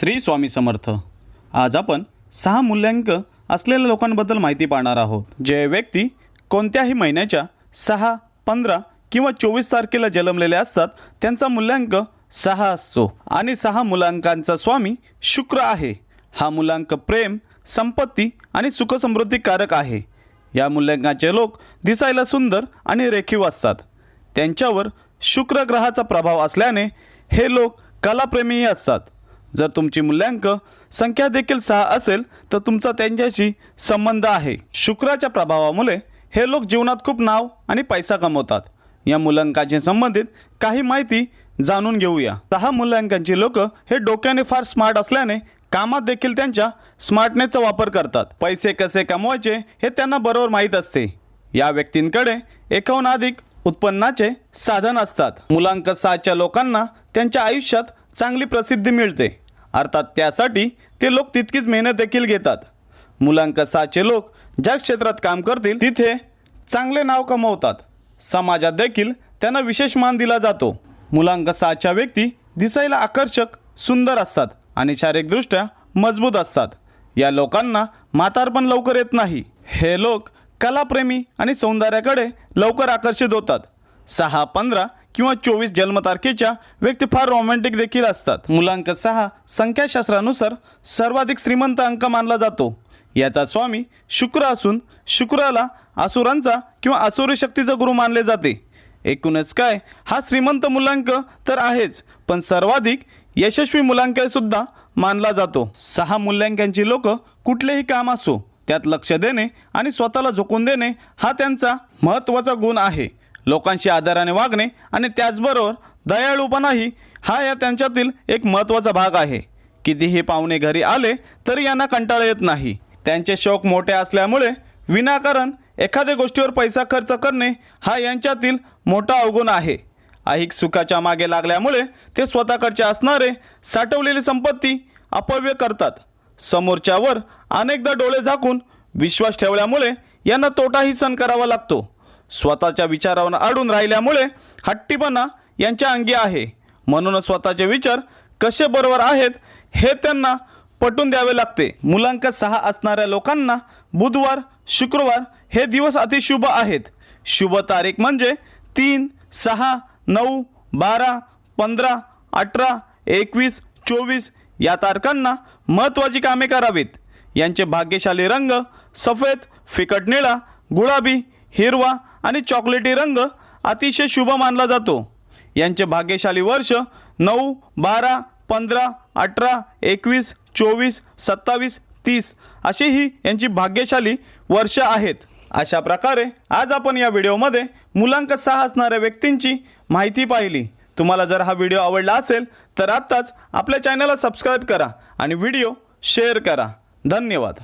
श्री स्वामी समर्थ. आज आपण सहा मूल्यांक असलेल्या लोकांबद्दल माहिती पाहणार आहोत जे व्यक्ती कोणत्याही महिन्याच्या सहा पंधरा किंवा चोवीस तारखेला जन्मलेले असतात त्यांचा मूल्यांक सहा असतो. आणि सहा मूलांकांचा स्वामी शुक्र आहे. हा मूलांक प्रेम संपत्ती आणि सुखसमृद्धीकारक आहे. या मूल्यांकाचे लोक दिसायला सुंदर आणि रेखीव असतात. त्यांच्यावर शुक्र ग्रहाचा प्रभाव असल्याने हे लोक कलाप्रेमीही असतात. जर तुमची मूल्यांक संख्या देखील सहा असेल तर तुमचा त्यांच्याशी संबंध आहे. शुक्राच्या प्रभावामुळे हे लोक जीवनात खूप नाव आणि पैसा कमवतात. या मूल्यांकाशी संबंधित काही माहिती जाणून घेऊया. सहा मूल्यांकांची लोक हे डोक्याने फार स्मार्ट असल्याने कामात देखील त्यांच्या स्मार्टनेसचा वापर करतात. पैसे कसे कमवायचे हे त्यांना बरोबर माहीत असते. या व्यक्तींकडे एकाहून अधिक उत्पन्नाचे साधन असतात. मुलांक सहाच्या लोकांना त्यांच्या आयुष्यात चांगली प्रसिद्धी मिळते. अर्थात त्यासाठी ते लोक तितकीच मेहनत देखील घेतात. मुलांक सहाचे लोक ज्या क्षेत्रात काम करतील तिथे चांगले नाव कमवतात. समाजात देखील त्यांना विशेष मान दिला जातो. मुलांक सहाच्या व्यक्ती दिसायला आकर्षक सुंदर असतात आणि शारीरिकदृष्ट्या मजबूत असतात. या लोकांना म्हातारपण लवकर येत नाही. हे लोक कलाप्रेमी आणि सौंदर्याकडे लवकर आकर्षित होतात. सहा पंधरा किंवा चोवीस जन्मतारखेच्या व्यक्ती फार रोमॅन्टिक देखील असतात. मुलांक सहा संख्याशास्त्रानुसार सर्वाधिक श्रीमंत अंक मानला जातो. याचा स्वामी शुक्र असून शुक्राला असुरांचा किंवा असुरी शक्तीचा गुरु मानले जाते. एकूणच काय हा श्रीमंत मुलांक तर आहेच पण सर्वाधिक यशस्वी मुलांकसुद्धा मानला जातो. सहा मूल्यांकांची लोक कुठलेही काम असो त्यात लक्ष देणे आणि स्वतःला झोकून देणे हा त्यांचा महत्त्वाचा गुण आहे. लोकांशी आदराने वागणे आणि त्याचबरोबर दयाळूपणाही हा या त्यांच्यातील एक महत्त्वाचा भाग आहे. कितीही पाहुणे घरी आले तरी यांना कंटाळा येत नाही. त्यांचे शौक मोठे असल्यामुळे विनाकारण एखाद्या गोष्टीवर पैसा खर्च करणे हा यांच्यातील मोठा अवगुण आहे. ऐहिक सुखाच्या मागे लागल्यामुळे ते स्वतःकडचे असणारे साठवलेली संपत्ती अपव्य करतात. समोरच्यावर अनेकदा डोळे झाकून विश्वास ठेवल्यामुळे यांना तोटाही सहन करावा लागतो. स्वतःच्या विचारावर अडून राहिल्यामुळे हट्टीपणा यांच्या अंगी आहे. म्हणूनच स्वतःचे विचार कसे बरोबर आहेत हे त्यांना पटून द्यावे लागते. मुलांक सहा असणाऱ्या लोकांना बुधवार शुक्रवार हे दिवस अतिशुभ आहेत. शुभ तारीख म्हणजे तीन सहा नऊ बारा पंधरा अठरा एकवीस चोवीस या तारखांना महत्त्वाची कामे करावीत. यांचे भाग्यशाली रंग सफेद फिकट निळा गुलाबी हिरवा आणि चॉकलेटी रंग अतिशय शुभ मानला जातो. यांचे भाग्यशाली वर्ष नऊ बारा पंधरा अठरा एकवीस चोवीस सत्तावीस तीस अशी ही यांची भाग्यशाली वर्ष आहेत. अशा प्रकारे आज आपण या व्हिडिओमध्ये मुलांक सहा असणाऱ्या व्यक्तींची माहिती पाहिली. तुम्हाला जर हा व्हिडिओ आवडला असेल तर आत्ताच आपल्या चॅनलला सबस्क्राईब करा आणि व्हिडिओ शेअर करा. धन्यवाद.